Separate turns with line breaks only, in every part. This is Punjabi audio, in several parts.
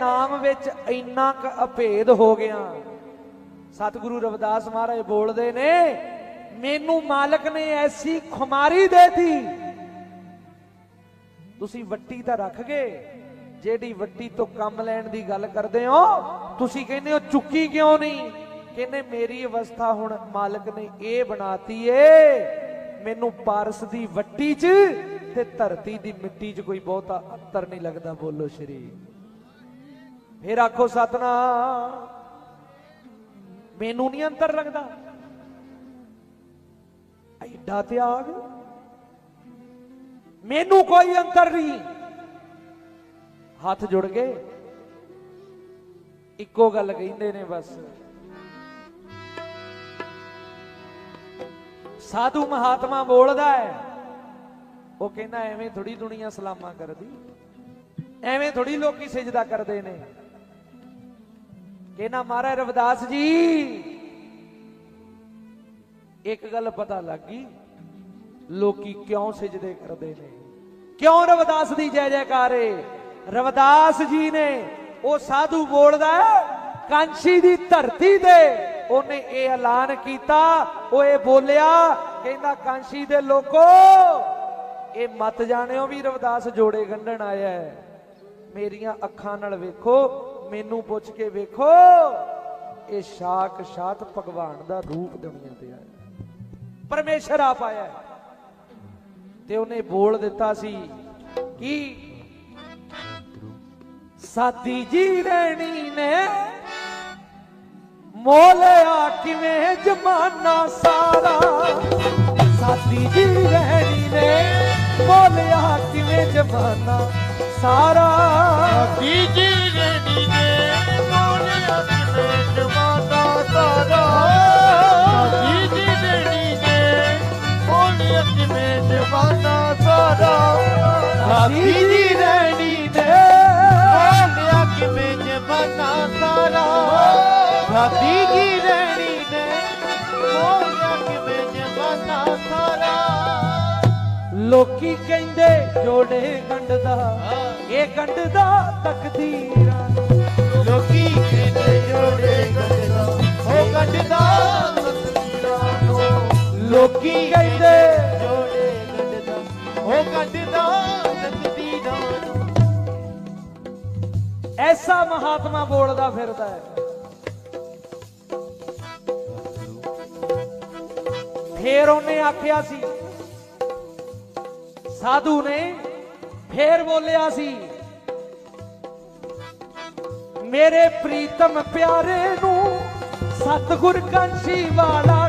ਨਾਮ ਵਿੱਚ ਇੰਨਾ ਕੁ ਅਭੇਦ ਹੋ ਗਿਆ। ਸਤਿਗੁਰੂ ਰਵਿਦਾਸ ਮਹਾਰਾਜ ਬੋਲਦੇ ਨੇ, ਮੈਨੂੰ ਮਾਲਕ ਨੇ ਐਸੀ ਖੁਮਾਰੀ ਦੇਤੀ। ਤੁਸੀਂ ਵੱਟੀ ਤਾਂ ਰੱਖ ਗਏ। ਜਿਹੜੀ ਵੱਟੀ ਤੋਂ ਕੰਮ ਲੈਣ ਦੀ ਗੱਲ ਕਰਦੇ ਹੋ, ਤੁਸੀਂ ਕਹਿੰਦੇ ਹੋ, ਚੁੱਕੀ ਕਿਉਂ ਨਹੀਂ? ਕਹਿੰਦੇ, ਮੇਰੀ ਅਵਸਥਾ ਹੁਣ ਮਾਲਕ ਨੇ ਇਹ ਬਣਾਤੀ ਏ। ਮੈਨੂੰ ਪਾਰਸ ਦੀ ਵੱਟੀ 'ਚ ਤੇ ਧਰਤੀ ਦੀ ਮਿੱਟੀ 'ਚ ਕੋਈ ਬਹੁਤਾ ਅੰਤਰ ਨਹੀਂ ਲੱਗਦਾ। ਬੋਲੋ ਸ਼੍ਰੀ ਫੇਰ ਆਖੋ, ਸਤਨਾਮ, ਮੈਨੂੰ ਨਹੀਂ ਅੰਤਰ ਲੱਗਦਾ। ਐਡਾ ਤਿਆਗ, ਮੈਨੂੰ ਕੋਈ ਅੰਤਰ ਨਹੀਂ ਹੱਥ ਜੁੜ ਗਏ। ਇੱਕੋ ਗੱਲ ਕਹਿੰਦੇ ਨੇ ਬਸ। ਸਾਧੂ ਮਹਾਤਮਾ ਬੋਲਦਾ ਹੈ, ਉਹ ਕਹਿੰਦਾ, ਐਵੇਂ ਥੋੜੀ ਦੁਨੀਆ ਸਲਾਮਾਂ ਕਰਦੀ, ਐਵੇਂ ਥੋੜੀ ਲੋਕੀ ਸਜਦਾ ਕਰਦੇ ਨੇ। ਕਹਿੰਦਾ ਮਹਾਰਾਜ ਰਵਿਦਾਸ ਜੀ। ਇੱਕ ਗੱਲ ਪਤਾ ਲੱਗ ਗਈ, ਲੋਕੀ ਕਿਉਂ ਸਜਦੇ ਕਰਦੇ ਨੇ? ਕਿਉਂ ਰਵਿਦਾਸ ਦੀ ਜੈ ਜੈਕਾਰ? ਏ ਰਵਿਦਾਸ ਜੀ ਨੇ ਉਹ ਸਾਧੂ ਬੋਲਦਾ ਕਾਂਸ਼ੀ ਦੀ ਧਰਤੀ ਤੇ। ਉਹਨੇ ਇਹ ਐਲਾਨ ਕੀਤਾ, ਉਹ ਇਹ ਬੋਲਿਆ, ਕਹਿੰਦਾ ਕਾਂਸ਼ੀ ਦੇ ਲੋਕੋ, ਇਹ ਮਤ ਜਾਣਿਓ ਵੀ ਰਵਿਦਾਸ ਜੋੜੇ ਗੰਢਣ ਆਇਆ ਹੈ। ਮੇਰੀਆਂ ਅੱਖਾਂ ਨਾਲ ਵੇਖੋ ਮੈਨੂੰ ਪੁੱਛ ਕੇ ਵੇਖੋ, ਇਹ ਸ਼ਾਕ ਸ਼ਾਤ ਭਗਵਾਨ ਦਾ ਰੂਪ ਦੁਨੀਆ ਤੇ ਆਇਆ। ਪਰਮੇਸ਼ਰ ਆਪ ਆਇਆ ਤੇ ਉਹਨੇ ਬੋਲ ਦਿੱਤਾ ਸੀ ਕਿ ਸਾਦੀ ਜੀ ਰਹਿਣੀ ਨੇ, ਮੋਲਿਆ ਕਿਵੇਂ ਜਮਾਨਾ ਸਾਰਾ? ਸਾਦੀ ਜੀ ਰਹਿਣੀ ਨੇ, ਮੋਲਿਆ ਕਿਵੇਂ ਜਮਾਨਾ ਸਾਰਾ?
ਬੀਜੀ ਰਣੀ
ਸਾਦੀ ਜੀ ਰਹਿਣੀ ਨੇ
ਮੋਲਿਆ ਕਿਵੇਂ ਜਮਾਨਾ ਸਾਰਾ ਸਾਦੀ ਜੀ ਰਣੀ ਨੇ ਮੋਲਿਆ ਕਿਵੇਂ ਜਮਾਨਾ ਸਾਰਾ
ਲੋਕੀ ਕਹਿੰਦੇ ਜੋੜੇ ਗੰਢਦਾ ਇਹ ਗੰਢਦਾ ਤਕਦੀਰਾਂ
ਲੋਕੀ ਕਹਿੰਦੇ ਜੋੜੇ ਗੱਡਦਾ ਹੋ ਗੱਡਦਾ ਤਸਵੀਰਾਂ
ਲੋਕੀ ਕਹਿੰਦੇ ਐਸਾ ਮਹਾਤਮਾ ਬੋਲਦਾ ਫਿਰਦਾ ਹੈ। ਫੇਰ ਉਹਨੇ ਆਖਿਆ ਸੀ, ਸਾਧੂ ਨੇ ਫੇਰ ਬੋਲਿਆ ਸੀ, ਮੇਰੇ ਪ੍ਰੀਤਮ ਪਿਆਰੇ ਨੂੰ ਸਤਿਗੁਰ ਕਾਂਸ਼ੀ ਵਾਲਾ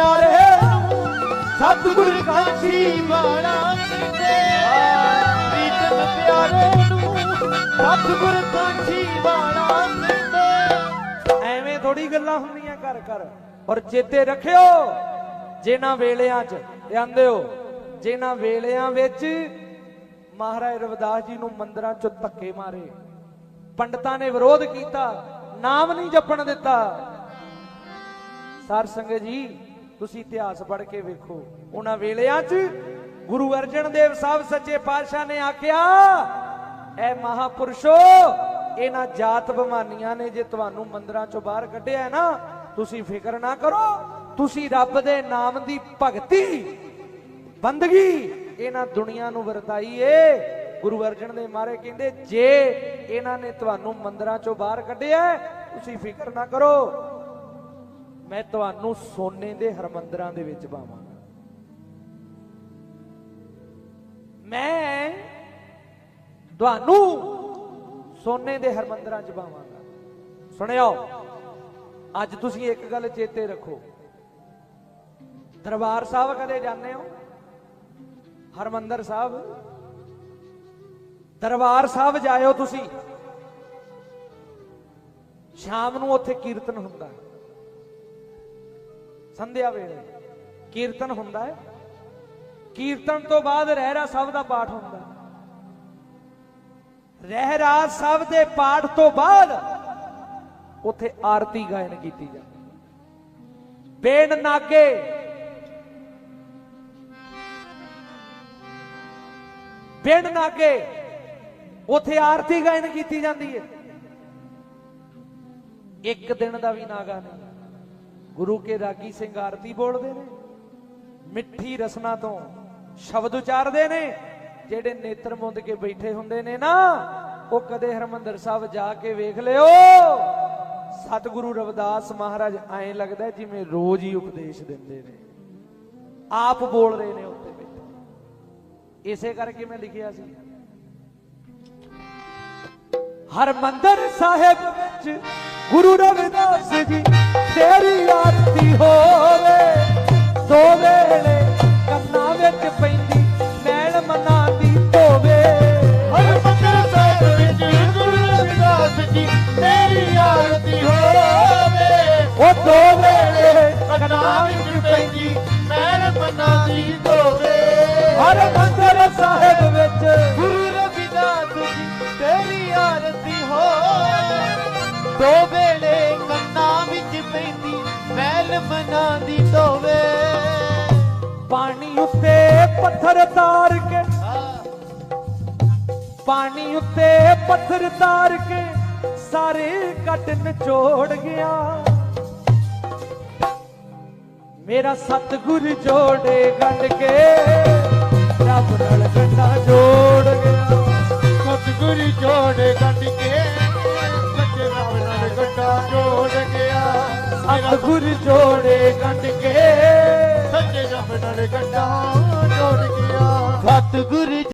ਪ੍ਰੀਤਮ ਪਿਆਰੇ ਸਤਿਗੁਰ ਕਾਂਸ਼ੀ ਵਾਲਾ ਕਹਿੰਦੇ
ਪ੍ਰੀਤਮ ਪਿਆਰੇ ਨੂੰ ਸਤਿਗੁਰ ਕਾਂਠੀ ਵਾਲਾ ਕਹਿੰਦੇ
ਐਵੇਂ ਥੋੜੀ ਗੱਲਾਂ ਹੁੰਦੀਆਂ ਕਰ ਕਰ ਔਰ ਚੇਤੇ ਰੱਖਿਓ, ਜਿਨ੍ਹਾਂ ਵੇਲਿਆਂ 'ਚ ਇਹ ਹੋ, ਜਿਨ੍ਹਾਂ ਵੇਲਿਆਂ ਵਿੱਚ ਮਹਾਰਾਜ ਰਵਿਦਾਸ ਜੀ ਨੂੰ ਮੰਦਰਾਂ ਚੋਂ ਧੱਕੇ ਮਾਰੇ। ਪੰਡਤਾਂ ਨੇ ਵਿਰੋਧ ਕੀਤਾ, ਨਾਮ ਨਹੀਂ ਜਪਣ ਦਿੱਤਾ। ਸਰ ਸੰਗਤ ਜੀ ਤੁਸੀਂ ਇਤਿਹਾਸ ਪੜ੍ਹ ਕੇ ਵੇਖੋ। ਉਹਨਾਂ ਵੇਲਿਆਂ 'ਚ ਗੁਰੂ ਅਰਜਨ ਦੇਵ ਸਾਹਿਬ ਸੱਚੇ ਪਾਤਸ਼ਾਹ ਨੇ ਆਖਿਆ, ਐ ਮਹਾਪੁਰਸ਼ੋ, ਇਹਨਾਂ ਜਾਤ ਬਮਾਨੀਆਂ ਨੇ ਜੇ ਤੁਹਾਨੂੰ ਮੰਦਰਾਂ 'ਚੋਂ ਬਾਹਰ ਕੱਢਿਆ ਹੈ ਨਾ, ਤੁਸੀਂ ਫਿਕਰ ਨਾ ਕਰੋ। ਤੁਸੀਂ ਰੱਬ ਦੇ ਨਾਮ ਦੀ ਭਗਤੀ, ਬੰਦਗੀ ਇਹਨਾਂ ਦੁਨੀਆ ਨੂੰ ਵਰਤਾਈ ਏ ਗੁਰੂ ਅਰਜਨ ਦੇ ਮਾਰੇ ਕਹਿੰਦੇ, ਜੇ ਇਹਨਾਂ ਨੇ ਤੁਹਾਨੂੰ ਮੰਦਰਾਂ 'ਚੋਂ ਬਾਹਰ ਕੱਢਿਆ, ਤੁਸੀਂ ਫਿਕਰ ਨਾ ਕਰੋ। ਮੈਂ ਤੁਹਾਨੂੰ ਸੋਨੇ ਦੇ ਹਰਮੰਦਰਾਂ ਦੇ ਵਿੱਚ ਪਾਵਾਂਗਾ ਮੈਂ ਤੁਹਾਨੂੰ ਸੋਨੇ ਦੇ ਹਰਮੰਦਰਾਂ 'ਚ ਪਾਵਾਂਗਾ। ਸੁਣਿਓ, ਅੱਜ ਤੁਸੀਂ ਇੱਕ ਗੱਲ ਚੇਤੇ ਰੱਖੋ। ਦਰਬਾਰ ਸਾਹਿਬ ਕਦੇ ਜਾਂਦੇ ਹੋ? ਹਰਮੰਦਰ ਸਾਹਿਬ? ਦਰਬਾਰ ਸਾਹਿਬ ਜਾਇਓ ਤੁਸੀਂ। ਸ਼ਾਮ ਨੂੰ ਉੱਥੇ ਕੀਰਤਨ ਹੁੰਦਾ। ਹੈ ਸੰਧਿਆ ਵੇਲੇ। ਕੀਰਤਨ ਹੁੰਦਾ ਹੈ। ਕੀਰਤਨ ਤੋਂ ਬਾਅਦ ਰਹਿਰਾ ਸਾਹਿਬ ਦਾ ਪਾਠ ਹੁੰਦਾ ਰਹਿਰਾ ਸਾਹਿਬ ਦੇ ਪਾਠ ਤੋਂ ਬਾਅਦ ਉੱਥੇ ਆਰਤੀ ਗਾਇਨ ਕੀਤੀ ਜਾਂਦੀ ਬੇਨ ਨਾਗੇ। ਬੇਨ ਨਾਗੇ। ਉੱਥੇ ਆਰਤੀ ਗਾਇਨ ਕੀਤੀ ਜਾਂਦੀ ਹੈ। ਇੱਕ ਦਿਨ ਦਾ ਵੀ ਨਾਗਾ ਨਹੀਂ। ਗੁਰੂ ਕੇ ਰਾਗੀ ਸਿੰਘ ਆਰਤੀ ਬੋਲਦੇ ਨੇ, ਮਿੱਠੀ ਰਸਨਾ ਤੋਂ ਸ਼ਬਦ ਉਚਾਰਦੇ ਨੇ, ਜਿਹੜੇ ਨੇਤਰ ਮੁੰਦ ਕੇ ਬੈਠੇ ਹੁੰਦੇ ਨੇ ਨਾ, ਉਹ ਕਦੇ ਹਰਮੰਦਰ ਸਾਹਿਬ ਜਾ ਕੇ ਵੇਖ ਲਿਓ। ਸਤਿਗੁਰੂ ਰਵਿਦਾਸ ਮਹਾਰਾਜ ਐਂ ਲੱਗਦਾ ਜਿਵੇਂ ਰੋਜ਼ ਹੀ ਉਪਦੇਸ਼ ਦਿੰਦੇ ਨੇ। ਆਪ ਬੋਲ ਰਹੇ ਨੇ ਉੱਤੇ ਬੈਠੇ। ਇਸੇ ਕਰਕੇ ਮੈਂ ਲਿਖਿਆ ਸੀ। ਹਰਮੰਦਰ ਸਾਹਿਬ ਵਿੱਚ ਗੁਰੂ ਰਵਿਦਾਸ ਜੀ ਤੇਰੀ ਆਰਤੀ ਹੋਵੇ। ਦੋ ਵੇਲੇ ਕੰਨਾਂ ਵਿੱਚ ਪੈਂਦੀ ਮੈਲ ਮਨਾਂ ਦੀ ਧੋਵੇ
ਹਰਿਮੰਦਰ ਸਾਹਿਬ ਵਿੱਚ ਗੁਰੂ ਰਵਿਦਾਸ ਜੀ ਤੇਰੀ ਆਰਤੀ ਹੋਵੇ।
ਉਹ ਦੋ ਵੇਲੇ
ਕੰਨਾਂ ਵਿੱਚ ਪੈਂਦੀ ਮੈਲ ਮਨਾਂ ਦੀ ਧੋਵੇ
ਹਰਮੰਦਰ ਸਾਹਿਬ ਵਿੱਚ
ਗੁਰੂ ਰਵਿਦਾਸ ਜੀ ਤੇਰੀ ਆਰਤੀ ਹੋਵੇ। ਦੋ ਵੇਲੇ ਮੈਲ ਮਨਾਂ ਦੀ ਧੋਵੇ
ਪਾਣੀ ਉੱਤੇ ਪੱਥਰ ਤਾਰ ਕੇ। ਪਾਣੀ ਉੱਤੇ ਪੱਥਰ ਤਾਰ ਕੇ ਸਾਰੇ ਕੱਟ ਨਿਚੋੜ ਗਿਆ। ਮੇਰਾ ਸਤਿਗੁਰ ਜੋੜੇ ਗੰਢ ਕੇ ਰੱਬ ਨਾਲ ਗੰਢਾ ਜੋੜ ਗਿਆ।
ਸਤਿਗੁਰ ਜੋੜੇ ਗੱਡ ਕੇ
ਸਤਿਗੁਰ ਜੋੜੇ ਗੰਢ ਕੇ
ਸੱਚੇ ਨਾਮ ਨਾਲ ਗੱਡਾ ਜੋੜ ਗਿਆ ਸਤਿਗੁਰ